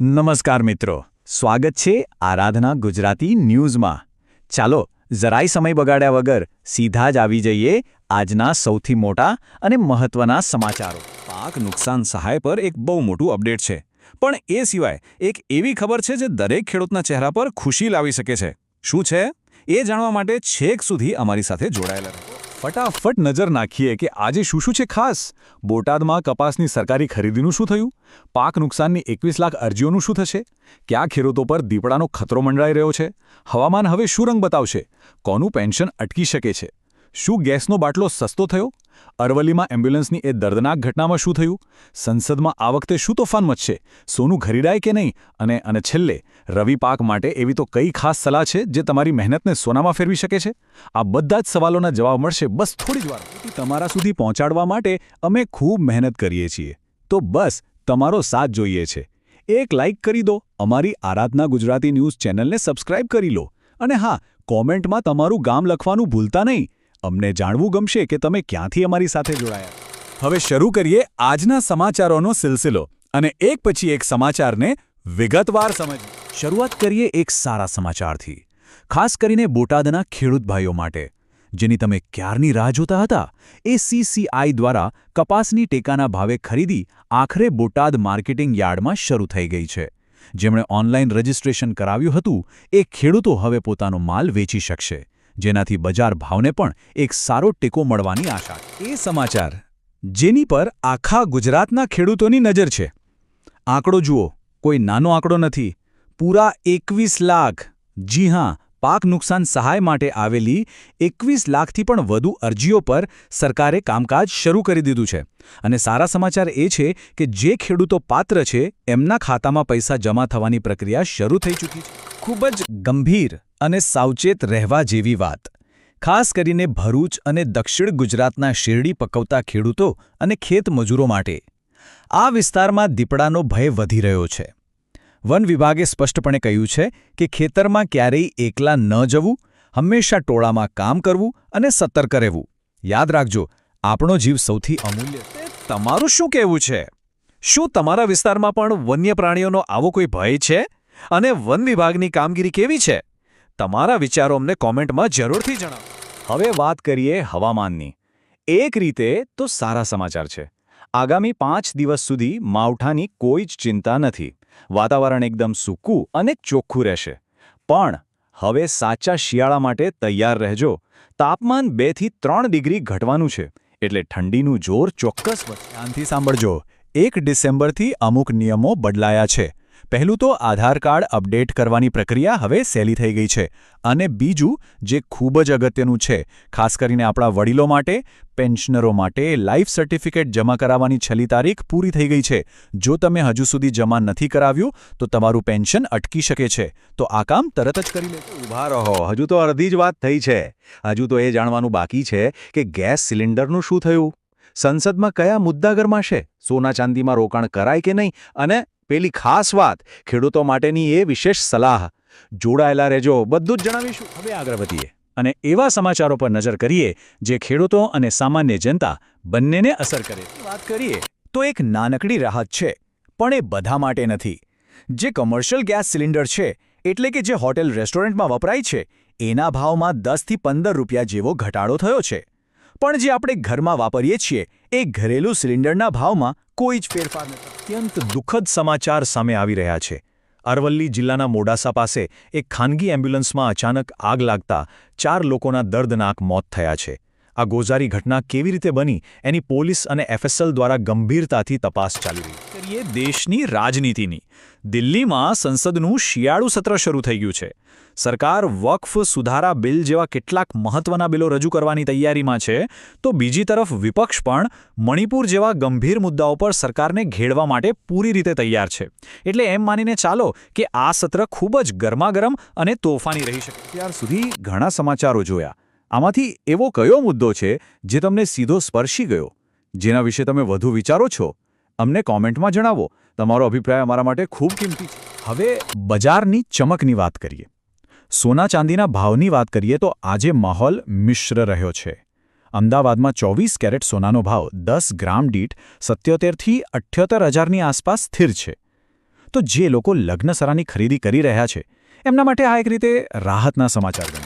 નમસ્કાર મિત્રો. સ્વાગત છે આરાધના ગુજરાતી ન્યૂઝમાં. ચાલો, જરાય સમય બગાડ્યા વગર સીધા જ આવી જઈએ આજના સૌથી મોટા અને મહત્વના સમાચારો. પાક નુકસાન સહાય પર એક બહુ મોટું અપડેટ છે. પણ એ સિવાય એક એવી ખબર છે જે દરેક ખેડૂતના ચહેરા પર ખુશી લાવી શકે છે. શું છે? એ જાણવા માટે છેક સુધી અમારી સાથે જોડાયેલા રહો. ફટાફટ નજર નાખીએ કે આજે શું શું છે ખાસ. બોટાદમાં કપાસની સરકારી ખરીદીનું શું થયું? પાક નુકસાનની એકવીસ લાખ અરજીઓનું શું થશે? કયા ખેડૂતો પર દીપડાનો ખતરો મંડરાઈ રહ્યો છે? હવામાન હવે શું રંગ બતાવશે? કોનું પેન્શન અટકી શકે છે? શું ગેસનો બાટલો સસ્તો થયો? અરવલ્લીમાં એમ્બ્યુલન્સની એ દર્દનાક ઘટનામાં શું થયું? સંસદમાં આ વખતે શું તોફાન મચશે? સોનું ઘરીડાય કે નહીં? અને અને છેલ્લે, રવિ પાક માટે એવી તો કઈ ખાસ સલાહ છે જે તમારી મહેનતને સોનામાં ફેરવી શકે છે? આ બધા જ સવાલોના જવાબ મળશે બસ થોડી જ વાર તમારા સુધી પહોંચાડવા માટે અમે ખૂબ મહેનત કરીએ છીએ. તો બસ, તમારો સાથ જોઈએ છે. એક લાઇક કરી દો, અમારી આરાધના ગુજરાતી ન્યૂઝ ચેનલને સબસ્ક્રાઇબ કરી લો. અને હા, કોમેન્ટમાં તમારું ગામ લખવાનું ભૂલતા નહીં. અમને જાણવું ગમશે કે તમે ક્યાંથી અમારી સાથે જોડાયા. હવે શરૂ કરીએ આજના સમાચારોનો સિલસિલો અને એક પછી એક સમાચારને વિગતવાર સમજ શરૂઆત કરીએ એક સારા સમાચારથી. ખાસ કરીને બોટાદના ખેડૂત ભાઈઓ માટે, જેની તમે ક્યારની રાહ જોતા હતા? એ સીસીઆઈ દ્વારા કપાસની ટેકાના ભાવે ખરીદી આખરે બોટાદ માર્કેટિંગ યાર્ડમાં શરૂ થઈ ગઈ છે. જેમણે ઓનલાઈન રજિસ્ટ્રેશન કરાવ્યું હતું, એ ખેડૂતો હવે પોતાનો માલ વેચી શકશે. જેનાથી બજાર ભાવને પણ એક સારો ટેકો મળવાની આશા. એ સમાચાર, જેની પર આખા ગુજરાતના ખેડૂતોની નજર છે. આંકડો જુઓ, કોઈ નાનો આંકડો નથી. પૂરા એકવીસ લાખ, જી હા, પાક નુકસાન સહાય માટે આવેલી એકવીસ લાખથી પણ વધુ અરજીઓ પર સરકારે કામકાજ શરૂ કરી દીધું છે. અને સારા સમાચાર એ છે કે જે ખેડૂતો પાત્ર છે, એમના ખાતામાં પૈસા જમા થવાની પ્રક્રિયા શરૂ થઈ ચૂકી છે. ખૂબ જ ગંભીર અને સાવચેત રહેવા જેવી વાત. ખાસ કરીને ભરૂચ અને દક્ષિણ ગુજરાતના શેરડી પકવતા ખેડૂતો અને ખેત મજૂરો માટે. આ વિસ્તારમાં દીપડાનો ભય વધી રહ્યો છે. વન વિભાગે સ્પષ્ટપણે કહ્યું છે કે ખેતરમાં ક્યારેય એકલા ન જવું, હંમેશા ટોળામાં કામ કરવું અને સતર્ક રહેવું. યાદ રાખજો, આપણો જીવ સૌથી અમૂલ્ય તમારું શું કહેવું છે? શું તમારા વિસ્તારમાં પણ વન્ય પ્રાણીઓનો આવો કોઈ ભય છે? અને વન વિભાગની કામગીરી કેવી છે? તમારા વિચારો અમને કોમેન્ટમાં જરૂરથી જણાવો. હવે વાત કરીએ હવામાનની. એક રીતે તો સારા સમાચાર છે. આગામી પાંચ દિવસ સુધી માવઠાની કોઈ જ ચિંતા નથી. વાતાવરણ એકદમ સૂકું અને ચોખ્ખું રહેશે. પણ હવે સાચા શિયાળા માટે તૈયાર રહેજો. તાપમાન બેથી ત્રણ ડિગ્રી ઘટવાનું છે. એટલે ઠંડીનું જોર ચોક્કસ ધ્યાનથી સાંભળજો. એક ડિસેમ્બરથી અમુક નિયમો બદલાયા છે. પહેલું તો આધાર કાર્ડ અપડેટ કરવાની પ્રક્રિયા હવે સહેલી થઈ ગઈ છે. અને બીજું, જે ખૂબ જ અગત્યનું છે, ખાસ કરીને આપણા વડીલો માટે, પેન્શનરો માટે, લાઈફ સર્ટિફિકેટ જમા કરાવવાની છેલ્લી તારીખ પૂરી થઈ ગઈ છે. જો તમે હજુ સુધી જમા નથી કરાવ્યું, તો તમારું પેન્શન અટકી શકે છે. તો આ કામ તરત જ કરી લે. ઊભા રહો. હજુ તો અડધી જ વાત થઈ છે. હજુ તો એ જાણવાનું બાકી છે કે ગેસ સિલિન્ડરનું શું થયું? સંસદમાં કયા મુદ્દા ગરમાશે સોના ચાંદીમાં રોકાણ કરાય કે નહીં? અને પેલી ખાસ વાત, ખેડૂતો માટેની એ વિશેષ સલાહ. જોડાયેલા રહેજો, બધું જ જણાવીશું. હવે આગળ વધીએ. અને એવા સમાચારો પર નજર કરીએ, જે ખેડૂતો અને સામાન્ય જનતા બંનેને અસર કરે. વાત કરીએ, તો એક નાનકડી રાહત છે, પણ એ બધા માટે નથી. જે કમર્શિયલ ગેસ સિલિન્ડર છે, એટલે કે જે હોટેલ રેસ્ટોરન્ટમાં વપરાય છે, એના ભાવમાં દસથી પંદર રૂપિયા જેવો ઘટાડો થયો છે. પણ જે આપણે ઘરમાં વાપરીએ છીએ, એ ઘરેલું સિલિન્ડરના ભાવમાં કોઈ જ ફેરફાર નથી. અત્યંત દુઃખદ સમાચાર સામે આવી રહ્યા છે. અરવલ્લી જિલ્લાના મોડાસા પાસે એક ખાનગી એમ્બ્યુલન્સમાં અચાનક આગ લાગતા ચાર લોકોના દર્દનાક મોત થયા છે. આ ગોઝારી ઘટના કેવી રીતે બની, એની પોલીસ અને એફએસએલ દ્વારા ગંભીરતાથી તપાસ ચાલી રહી કરીએ દેશની રાજનીતિની. દિલ્હીમાં સંસદનું શિયાળુ સત્ર શરૂ થઈ ગયું છે. સરકાર વક્ફ સુધારા બિલ જેવા કેટલાક મહત્વના બિલો રજૂ કરવાની તૈયારીમાં છે, તો બીજી તરફ વિપક્ષ પણ મણિપુર જેવા ગંભીર મુદ્દાઓ પર સરકારને ઘેડવા માટે પૂરી રીતે તૈયાર છે. એટલે એમ માનીને ચાલો કે આ સત્ર ખૂબ જ ગરમાગરમ અને તોફાની રહી શકે. ત્યાર સુધી ઘણા સમાચારો જોયા. આમાંથી એવો કયો મુદ્દો છે જે તમને સીધો સ્પર્શી ગયો? જેના વિશે તમે વધુ વિચારો છો, અમને કોમેન્ટમાં જણાવો. તમારો અભિપ્રાય અમારા માટે ખૂબ કિંમતી છે. હવે બજારની ચમકની વાત કરીએ. સોના ચાંદીના ભાવની વાત કરીએ તો આજે માહોલ મિશ્ર રહ્યો છે. અમદાવાદમાં ચોવીસ કેરેટ સોનાનો ભાવ દસ ગ્રામ દીઠ સત્યોતેરથી અઠ્યોતેર હજારની આસપાસ સ્થિર છે. તો જે લોકો લગ્નસરાની ખરીદી કરી રહ્યા છે, એમના માટે આ એક રીતે રાહતના સમાચાર બને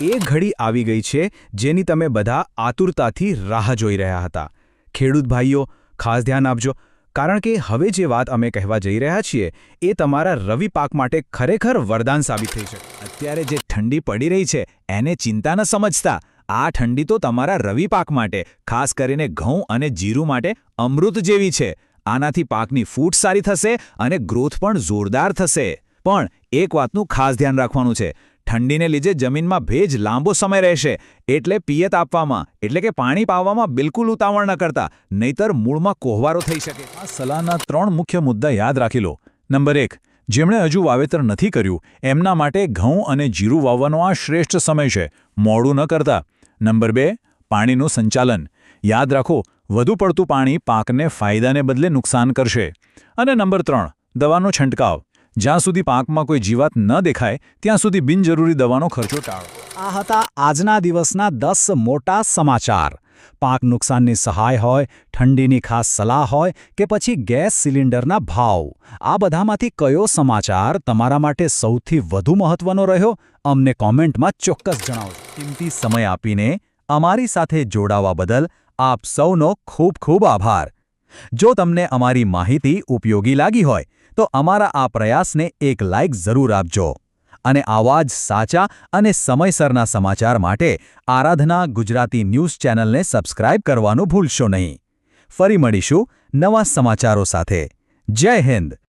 એ ઘડી આવી ગઈ છે, જેની તમે બધા આતુરતાથી રાહ જોઈ રહ્યા હતા. ખેડૂત ભાઈઓ, ખાસ ધ્યાન આપજો, કારણ કે હવે જે વાત અમે કહેવા જઈ રહ્યા છીએ, એ તમારા રવિ પાક માટે ખરેખર વરદાન સાબિત થઈ છે. અત્યારે જે ઠંડી પડી રહી છે, એને ચિંતા ન સમજતા. આ ઠંડી તો તમારા રવિ પાક માટે, ખાસ કરીને ઘઉં અને જીરું માટે, અમૃત જેવી છે. આનાથી પાકની ફૂટ સારી થશે અને ગ્રોથ પણ જોરદાર થશે. પણ એક વાતનું ખાસ ધ્યાન રાખવાનું છે. ઠંડીને લીધે જમીનમાં ભેજ લાંબો સમય રહેશે. એટલે પિયત આપવામાં, એટલે કે પાણી પાવામાં બિલકુલ ઉતાવળ ન કરતા. નહીતર મૂળમાં કોહવારો થઈ શકે. આ સલાહના ત્રણ મુખ્ય મુદ્દા યાદ રાખી લો. નંબર એક, જેમણે હજુ વાવેતર નથી કર્યું, એમના માટે ઘઉં અને જીરું વાવવાનો આ શ્રેષ્ઠ સમય છે. મોડું ન કરતા. નંબર બે, પાણીનું સંચાલન. યાદ રાખો, વધુ પડતું પાણી પાકને ફાયદાને બદલે નુકસાન કરશે. અને નંબર ત્રણ, દવાનો છંટકાવ. જ્યાં સુધી પાકમાં કોઈ જીવાત ન દેખાય, ત્યાં સુધી બિનજરૂરી દવાનો ખર્ચો ટાળો. આ હતા આજના દિવસના દસ મોટા સમાચાર. પાક નુકસાનની સહાય હોય, ઠંડીની ખાસ સલાહ હોય કે પછી ગેસ સિલિન્ડરના ભાવ. આ બધામાંથી કયો સમાચાર તમારા માટે સૌથી વધુ મહત્વનો રહ્યો? અમને કોમેન્ટમાં ચોક્કસ જણાવજો. કિંમતી સમય આપીને અમારી સાથે જોડાવા બદલ આપ સૌનો ખૂબ ખૂબ આભાર. જો તમને અમારી માહિતી ઉપયોગી લાગી હોય તો અમારા આ પ્રયાસને એક લાઇક જરૂર આપજો. અને આવા જ સાચા અને સમયસરના સમાચાર માટે આરાધના ગુજરાતી ન્યૂઝ ચેનલને સબસ્ક્રાઇબ કરવાનું ભૂલશો નહીં. ફરી મળીશું નવા સમાચારો સાથે. જય હિન્દ!